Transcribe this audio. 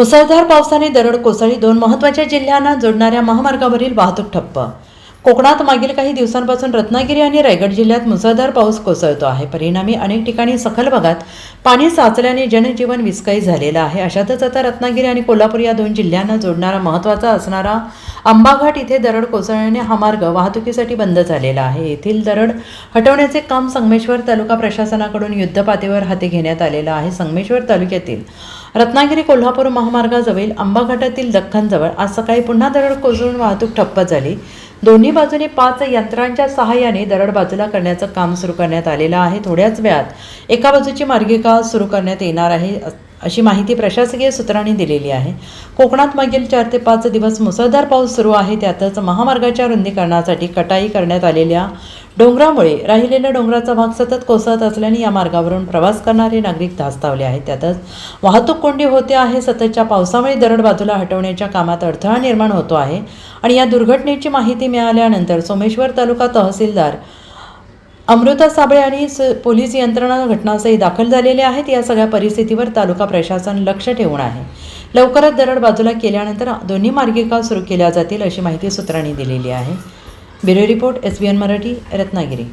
मुसळधार पावसाने दरड कोसळी दोन महत्त्वाच्या जिल्ह्यांना जोडणाऱ्या महामार्गावरील वाहतूक ठप्प कोकणात मागील काही दिवसांपासून रत्नागिरी आणि रायगड जिल्ह्यात मुसळधार पाऊस कोसळतो आहे. परिणामी अनेक ठिकाणी सखल भागात पाणी साचल्याने जनजीवन विस्कळीत झालेलं आहे. अशातच आता रत्नागिरी आणि कोल्हापूर या दोन जिल्ह्यांना जोडणारा महत्त्वाचा असणारा आंबाघाट इथे दरड कोसळल्याने हा मार्ग वाहतुकीसाठी बंद झालेला आहे. येथील दरड हटवण्याचे काम संगमेश्वर तालुका प्रशासनाकडून युद्धपातळीवर हाती घेण्यात आलेलं आहे. संगमेश्वर तालुक्यातील रत्नागिरी कोल्हापूर महामार्गाजवळील आंबाघाटातील दख्खनजवळ आज सकाळी पुन्हा दरड कोसळून वाहतूक ठप्प झाली. दोन्ही बाजूने पाच यंत्रांच्या सहाय्याने दरड बाजूला करण्याचं काम सुरू करण्यात आलेलं आहे. थोड्याच वेळात एका बाजूची मार्गिका सुरू करण्यात येणार आहे अशी माहिती प्रशासकीय सूत्रांनी दिलेली आहे. कोकणात मागील चार ते पाच दिवस मुसळधार पाऊस सुरू आहे. त्यातच महामार्गाच्या रुंदीकरणासाठी कटाई करण्यात आलेल्या डोंगरामुळे राहिलेला डोंगराचा भाग सतत कोसळत असल्याने या मार्गावरून प्रवास करणारे नागरिक धास्तावले आहेत. त्यातच वाहतूक कोंडी होते आहे सततच्या पावसामुळे दरड बाजूला हटवण्याच्या कामात अडथळा निर्माण होतो आहे आणि या दुर्घटनेची माहिती मिळाल्यानंतर सोमेश्वर तालुका तहसीलदार अमृता साबळे आणि स- पोलीस यंत्रणा घटनास्थळी दाखल झालेले आहेत. या सगळ्या परिस्थितीवर तालुका प्रशासन लक्ष ठेवून आहे. लवकरच दरड बाजूला केल्यानंतर दोन्ही मार्गिका सुरू केल्या जातील अशी माहिती सूत्रांनी दिलेली आहे. Bureau report S B N Marathi Ratnagiri.